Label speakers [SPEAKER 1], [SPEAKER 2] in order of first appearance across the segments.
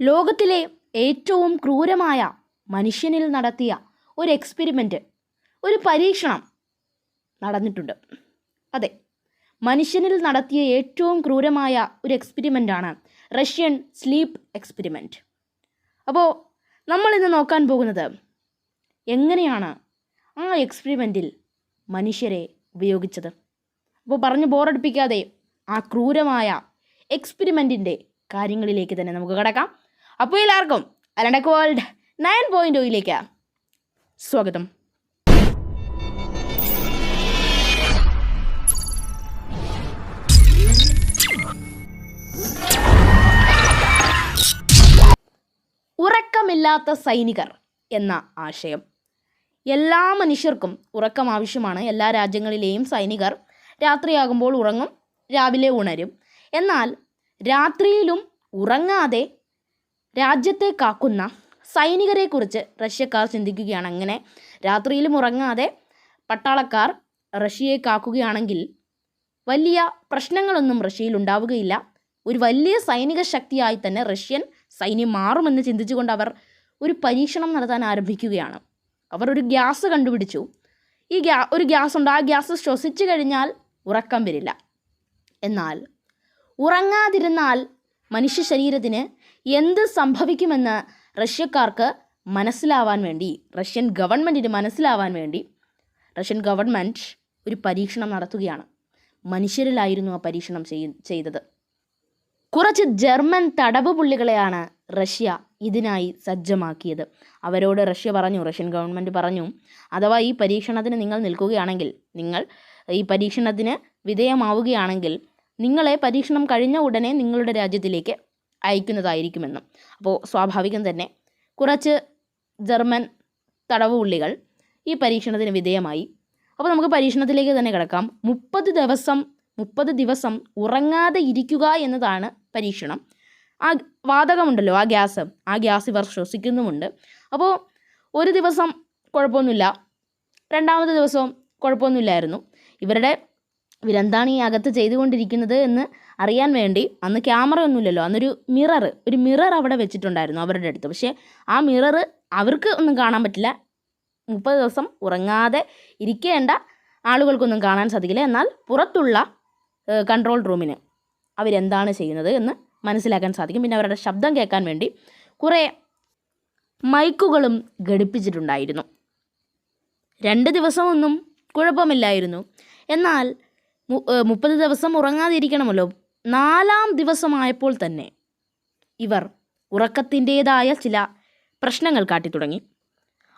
[SPEAKER 1] ലോകത്തിലെ ഏറ്റവും ക്രൂരമായ മനുഷ്യനിൽ നടത്തിയ ഒരു എക്സ്പെരിമെന്റ് ഒരു പരീക്ഷണം നടന്നിട്ടുണ്ട്. അതെ മനുഷ്യനിൽ നടത്തിയ ഏറ്റവും ക്രൂരമായ ഒരു എക്സ്പെരിമെന്റാണ് റഷ്യൻ സ്ലീപ്പ് എക്സ്പെരിമെന്റ്. അപ്പോൾ നമ്മളിന്ന് നോക്കാൻ പോകുന്നത് എങ്ങനെയാണ് ആ എക്സ്പെരിമെന്റിൽ മനുഷ്യരെ ഉപയോഗിച്ചത്? അപ്പോൾ പറഞ്ഞ് ബോറടിപ്പിക്കാതെ ആ ക്രൂരമായ എക്സ്പെരിമെന്റിന്റെ കാര്യങ്ങളിലേക്ക് തന്നെ നമുക്ക് കിടക്കാം. അപ്പോൾ എല്ലാവർക്കും അലണ്ടക് വേൾഡ് നയൻ പോയിന്റ് ഒയിലേക്ക് സ്വാഗതം. ഉറക്കമില്ലാത്ത സൈനികർ എന്ന ആശയം. എല്ലാ മനുഷ്യർക്കും ഉറക്കം ആവശ്യമാണ്. എല്ലാ രാജ്യങ്ങളിലെയും സൈനികർ രാത്രിയാകുമ്പോൾ ഉറങ്ങും രാവിലെ ഉണരും. എന്നാൽ രാത്രിയിലും ഉറങ്ങാതെ രാജ്യത്തെ കാക്കുന്ന സൈനികരെക്കുറിച്ച് റഷ്യക്കാർ ചിന്തിക്കുകയാണ്. അങ്ങനെ രാത്രിയിലും ഉറങ്ങാതെ പട്ടാളക്കാർ റഷ്യയെ കാക്കുകയാണെങ്കിൽ വലിയ പ്രശ്നങ്ങളൊന്നും റഷ്യയിൽ ഉണ്ടാവുകയില്ല. ഒരു വലിയ സൈനിക ശക്തിയായി തന്നെ റഷ്യൻ സൈന്യം മാറുമെന്ന് ചിന്തിച്ചുകൊണ്ട് അവർ ഒരു പരീക്ഷണം നടത്താൻ ആരംഭിക്കുകയാണ്. അവർ ഒരു ഗ്യാസ് കണ്ടുപിടിച്ചു. ഈ ഗ്യാ ഒരു ഗ്യാസ് ഉണ്ട്. ആ ഗ്യാസ് ശ്വസിച്ചു കഴിഞ്ഞാൽ ഉറക്കം വരില്ല. എന്നാൽ ഉറങ്ങാതിരുന്നാൽ മനുഷ്യ ശരീരത്തിന് എന്ത് സംഭവിക്കുമെന്ന് റഷ്യക്കാർക്ക് മനസ്സിലാവാൻ വേണ്ടി റഷ്യൻ ഗവൺമെന്റിന് മനസ്സിലാവാൻ വേണ്ടി റഷ്യൻ ഗവൺമെന്റ് ഒരു പരീക്ഷണം നടത്തുകയാണ്. മനുഷ്യരിലായിരുന്നു ആ പരീക്ഷണം ചെയ് ചെയ്തത്. കുറച്ച് ജർമ്മൻ തടവ് പുള്ളികളെയാണ് റഷ്യ ഇതിനായി സജ്ജമാക്കിയത്. അവരോട് റഷ്യ പറഞ്ഞു റഷ്യൻ ഗവൺമെന്റ് പറഞ്ഞു അഥവാ ഈ പരീക്ഷണത്തിന് നിങ്ങൾ നിൽക്കുകയാണെങ്കിൽ നിങ്ങൾ ഈ പരീക്ഷണത്തിന് വിധേയമാവുകയാണെങ്കിൽ നിങ്ങളെ പരീക്ഷണം കഴിഞ്ഞ ഉടനെ നിങ്ങളുടെ രാജ്യത്തിലേക്ക് അയക്കുന്നതായിരിക്കുമെന്നും. അപ്പോൾ സ്വാഭാവികം തന്നെ കുറച്ച് ജർമ്മൻ തടവുള്ളികൾ ഈ പരീക്ഷണത്തിന് വിധേയമായി. അപ്പോൾ നമുക്ക് പരീക്ഷണത്തിലേക്ക് തന്നെ കിടക്കാം. മുപ്പത് ദിവസം മുപ്പത് ദിവസം ഉറങ്ങാതെ ഇരിക്കുക എന്നതാണ് പരീക്ഷണം. ആ വാതകമുണ്ടല്ലോ ആ ഗ്യാസ്. ആ ഗ്യാസ് ഇവർ ശ്വസിക്കുന്നുമുണ്ട്. അപ്പോൾ ഒരു ദിവസം കുഴപ്പമൊന്നുമില്ല. രണ്ടാമത്തെ ദിവസവും കുഴപ്പമൊന്നുമില്ലായിരുന്നു. ഇവരുടെ ഇവരെന്താണ് ഈ അകത്ത് ചെയ്തുകൊണ്ടിരിക്കുന്നത് എന്ന് അറിയാൻ വേണ്ടി അന്ന് ക്യാമറ ഒന്നുമില്ലല്ലോ. അന്നൊരു മിറർ ഒരു മിറർ അവിടെ വെച്ചിട്ടുണ്ടായിരുന്നു അവരുടെ അടുത്ത്. പക്ഷേ ആ മിറർ അവർക്ക് ഒന്നും കാണാൻ പറ്റില്ല. മുപ്പത് ദിവസം ഉറങ്ങാതെ ഇരിക്കേണ്ട ആളുകൾക്കൊന്നും കാണാൻ സാധിക്കില്ല. എന്നാൽ പുറത്തുള്ള കൺട്രോൾ റൂമിന് അവരെന്താണ് ചെയ്യുന്നത് എന്ന് മനസ്സിലാക്കാൻ സാധിക്കും. പിന്നെ അവരുടെ ശബ്ദം കേൾക്കാൻ വേണ്ടി കുറേ മൈക്കുകളും ഘടിപ്പിച്ചിട്ടുണ്ടായിരുന്നു. രണ്ട് ദിവസമൊന്നും കുഴപ്പമില്ലായിരുന്നു. എന്നാൽ മുപ്പത് ദിവസം ഉറങ്ങാതിരിക്കണമല്ലോ. നാലാം ദിവസമായപ്പോൾ തന്നെ ഇവർ ഉറക്കത്തിന്റേതായ ചില പ്രശ്നങ്ങൾ കാട്ടി തുടങ്ങി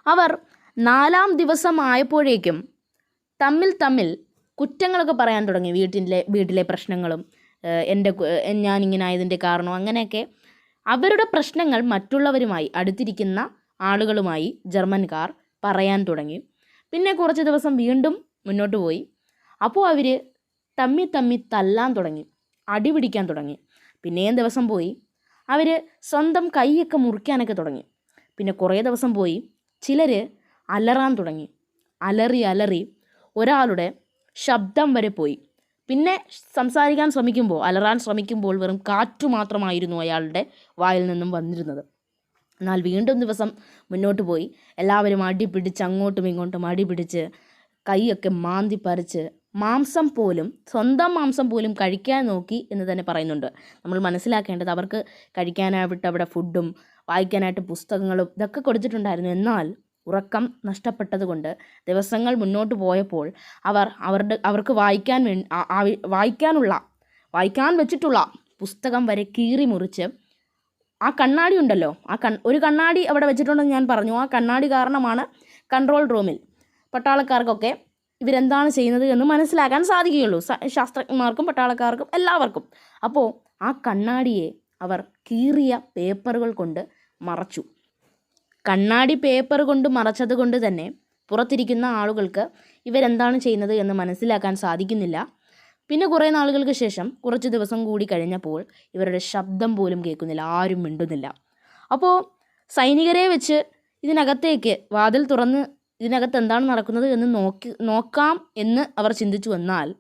[SPEAKER 1] അവർ നാലാം ദിവസമായപ്പോഴേക്കും തമ്മിൽ തമ്മിൽ കുറ്റങ്ങളൊക്കെ പറയാൻ തുടങ്ങി. വീട്ടിലെ വീട്ടിലെ പ്രശ്നങ്ങളും എന്റെ ഞാനിങ്ങനെ ആയതിന്റെ കാരണം അങ്ങനെയൊക്കെ അവരുടെ പ്രശ്നങ്ങൾ മറ്റുള്ളവരുമായി അടുത്തിരിക്കുന്ന ആളുകളുമായി ജർമ്മൻകാർ പറയാൻ തുടങ്ങി. പിന്നെ കുറച്ച് ദിവസം വീണ്ടും മുന്നോട്ട് പോയി. അപ്പോൾ അവർ തമ്മി തമ്മി തല്ലാൻ തുടങ്ങി. അടി പിടിക്കാൻ തുടങ്ങി. പിന്നെയും ദിവസം പോയി. അവർ സ്വന്തം കൈയൊക്കെ മുറിക്കാനൊക്കെ തുടങ്ങി. പിന്നെ കുറേ ദിവസം പോയി. ചിലർ അലറാൻ തുടങ്ങി. അലറി അലറി ഒരാളുടെ ശബ്ദം വരെ പോയി. പിന്നെ സംസാരിക്കാൻ ശ്രമിക്കുമ്പോൾ അലറാൻ ശ്രമിക്കുമ്പോൾ വെറും കാറ്റു മാത്രമായിരുന്നു അയാളുടെ വായിൽ നിന്നും വന്നിരുന്നത്. എന്നാൽ വീണ്ടും ദിവസം മുന്നോട്ട് പോയി. എല്ലാവരും അടി പിടിച്ച് അങ്ങോട്ടും ഇങ്ങോട്ടും അടി പിടിച്ച് കൈയൊക്കെ മാന്തി പറിച്ച് മാംസം പോലും സ്വന്തം മാംസം പോലും കഴിക്കാൻ നോക്കി എന്ന് തന്നെ പറയുന്നുണ്ട്. നമ്മൾ മനസ്സിലാക്കേണ്ടത് അവർക്ക് കഴിക്കാനായിട്ട് അവിടെ ഫുഡും വായിക്കാനായിട്ട് പുസ്തകങ്ങളും ഇതൊക്കെ കൊടുത്തിട്ടുണ്ടായിരുന്നു. എന്നാൽ ഉറക്കം നഷ്ടപ്പെട്ടതുകൊണ്ട് ദിവസങ്ങൾ മുന്നോട്ട് പോയപ്പോൾ അവർ അവരുടെ അവർക്ക് വായിക്കാൻ വേ വായിക്കാനുള്ള വായിക്കാൻ വെച്ചിട്ടുള്ള പുസ്തകം വരെ കീറി മുറിച്ച് ആ കണ്ണാടി ഉണ്ടല്ലോ ആ കൺ ഒരു കണ്ണാടി അവിടെ വെച്ചിട്ടുണ്ടെന്ന് ഞാൻ പറഞ്ഞു. ആ കണ്ണാടി കാരണമാണ് കൺട്രോൾ റൂമിൽ പട്ടാളക്കാർക്കൊക്കെ ഇവരെന്താണ് ചെയ്യുന്നത് എന്ന് മനസ്സിലാക്കാൻ സാധിക്കുകയുള്ളൂ. ശാസ്ത്രജ്ഞന്മാർക്കും പട്ടാളക്കാർക്കും എല്ലാവർക്കും. അപ്പോൾ ആ കണ്ണാടിയെ അവർ കീറിയ പേപ്പറുകൾ കൊണ്ട് മറച്ചു. കണ്ണാടി പേപ്പർ കൊണ്ട് മറച്ചത് കൊണ്ട് തന്നെ പുറത്തിരിക്കുന്ന ആളുകൾക്ക് ഇവരെന്താണ് ചെയ്യുന്നത് എന്ന് മനസ്സിലാക്കാൻ സാധിക്കുന്നില്ല. പിന്നെ കുറേ നാളുകൾക്ക് ശേഷം കുറച്ച് ദിവസം കൂടി കഴിഞ്ഞപ്പോൾ ഇവരുടെ ശബ്ദം പോലും കേൾക്കുന്നില്ല. ആരും മിണ്ടുന്നില്ല. അപ്പോൾ സൈനികരെ വെച്ച് ഇതിനകത്തേക്ക് വാതിൽ തുറന്ന് ഇതിനകത്ത് എന്താണ് നടക്കുന്നത് എന്ന് നോക്കി നോക്കാം എന്ന് അവർ ചിന്തിച്ചു വന്നാൽ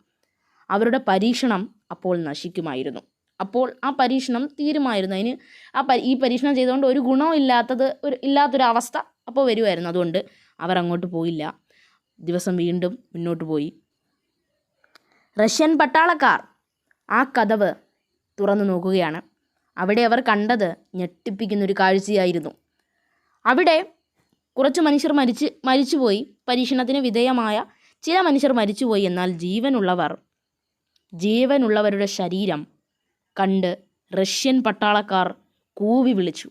[SPEAKER 1] അവരുടെ പരീക്ഷണം അപ്പോൾ നശിക്കുമായിരുന്നു. അപ്പോൾ ആ പരീക്ഷണം തീരുമായിരുന്നു. അതിന് ആ ഈ പരീക്ഷണം ചെയ്തുകൊണ്ട് ഒരു ഗുണവും ഇല്ലാത്തത് ഒരു ഇല്ലാത്തൊരവസ്ഥ അപ്പോൾ വരുമായിരുന്നു. അതുകൊണ്ട് അവർ അങ്ങോട്ട് പോയില്ല. ദിവസം വീണ്ടും മുന്നോട്ട് പോയി. റഷ്യൻ പട്ടാളക്കാർ ആ കഥവ് തുറന്നു നോക്കുകയാണ്. അവിടെ അവർ കണ്ടത് ഞെട്ടിപ്പിക്കുന്നൊരു കാഴ്ചയായിരുന്നു. അവിടെ കുറച്ച് മനുഷ്യർ മരിച്ച് മരിച്ചുപോയി. പരീക്ഷണത്തിന് വിധേയമായ ചില മനുഷ്യർ മരിച്ചുപോയി. എന്നാൽ ജീവനുള്ളവർ ജീവനുള്ളവരുടെ ശരീരം കണ്ട് റഷ്യൻ പട്ടാളക്കാർ കൂവി വിളിച്ചു.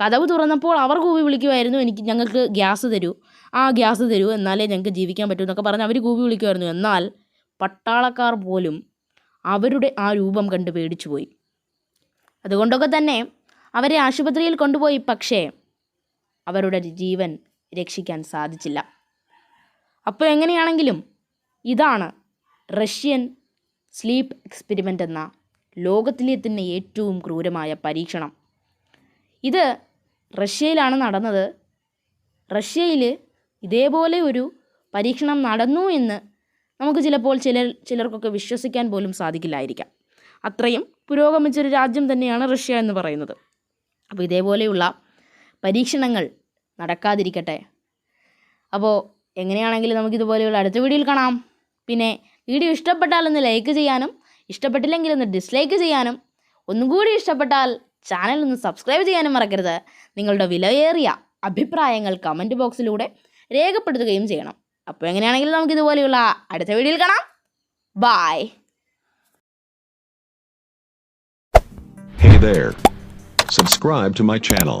[SPEAKER 1] കഥവ് തുറന്നപ്പോൾ അവർ കൂവി വിളിക്കുമായിരുന്നു എനിക്ക് ഞങ്ങൾക്ക് ഗ്യാസ് തരൂ. ആ ഗ്യാസ് തരൂ എന്നാലേ ഞങ്ങൾക്ക് ജീവിക്കാൻ പറ്റൂ എന്നൊക്കെ പറഞ്ഞ് അവർ കൂവി വിളിക്കുമായിരുന്നു. എന്നാൽ പട്ടാളക്കാർ പോലും അവരുടെ ആ രൂപം കണ്ട് പേടിച്ചുപോയി. അതുകൊണ്ടൊക്കെ തന്നെ അവരെ ആശുപത്രിയിൽ കൊണ്ടുപോയി. പക്ഷേ അവരുടെ ജീവൻ രക്ഷിക്കാൻ സാധിച്ചില്ല. അപ്പോൾ എങ്ങനെയാണെങ്കിലും ഇതാണ് റഷ്യൻ സ്ലീപ്പ് എക്സ്പെരിമെന്റ് എന്ന ലോകത്തിലെ തന്നെ ഏറ്റവും ക്രൂരമായ പരീക്ഷണം. ഇത് റഷ്യയിലാണ് നടന്നത്. റഷ്യയിൽ ഇതേപോലെ ഒരു പരീക്ഷണം നടന്നു എന്ന് നമുക്ക് ചിലപ്പോൾ ചിലർ ചിലർക്കൊക്കെ വിശ്വസിക്കാൻ പോലും സാധിക്കില്ലായിരിക്കാം. അത്രയും പുരോഗമിച്ചൊരു രാജ്യം തന്നെയാണ് റഷ്യ എന്ന് പറയുന്നത്. അപ്പോൾ ഇതേപോലെയുള്ള പരീക്ഷണങ്ങൾ നടക്കാതിരിക്കട്ടെ. അപ്പോൾ എങ്ങനെയാണെങ്കിലും നമുക്കിതുപോലെയുള്ള അടുത്ത വീഡിയോയിൽ കാണാം. പിന്നെ വീഡിയോ ഇഷ്ടപ്പെട്ടാൽ ഒന്ന് ലൈക്ക് ചെയ്യാനും ഇഷ്ടപ്പെട്ടില്ലെങ്കിൽ ഒന്ന് ഡിസ്ലൈക്ക് ചെയ്യാനും ഒന്നും കൂടി ഇഷ്ടപ്പെട്ടാൽ ചാനൽ ഒന്ന് സബ്സ്ക്രൈബ് ചെയ്യാനും മറക്കരുത്. നിങ്ങളുടെ വിലയേറിയ അഭിപ്രായങ്ങൾ കമന്റ് ബോക്സിലൂടെ രേഖപ്പെടുത്തുകയും ചെയ്യണം. അപ്പോൾ എങ്ങനെയാണെങ്കിലും നമുക്കിതുപോലെയുള്ള അടുത്ത വീഡിയോയിൽ കാണാം. Bye
[SPEAKER 2] Hey there. Subscribe to my channel.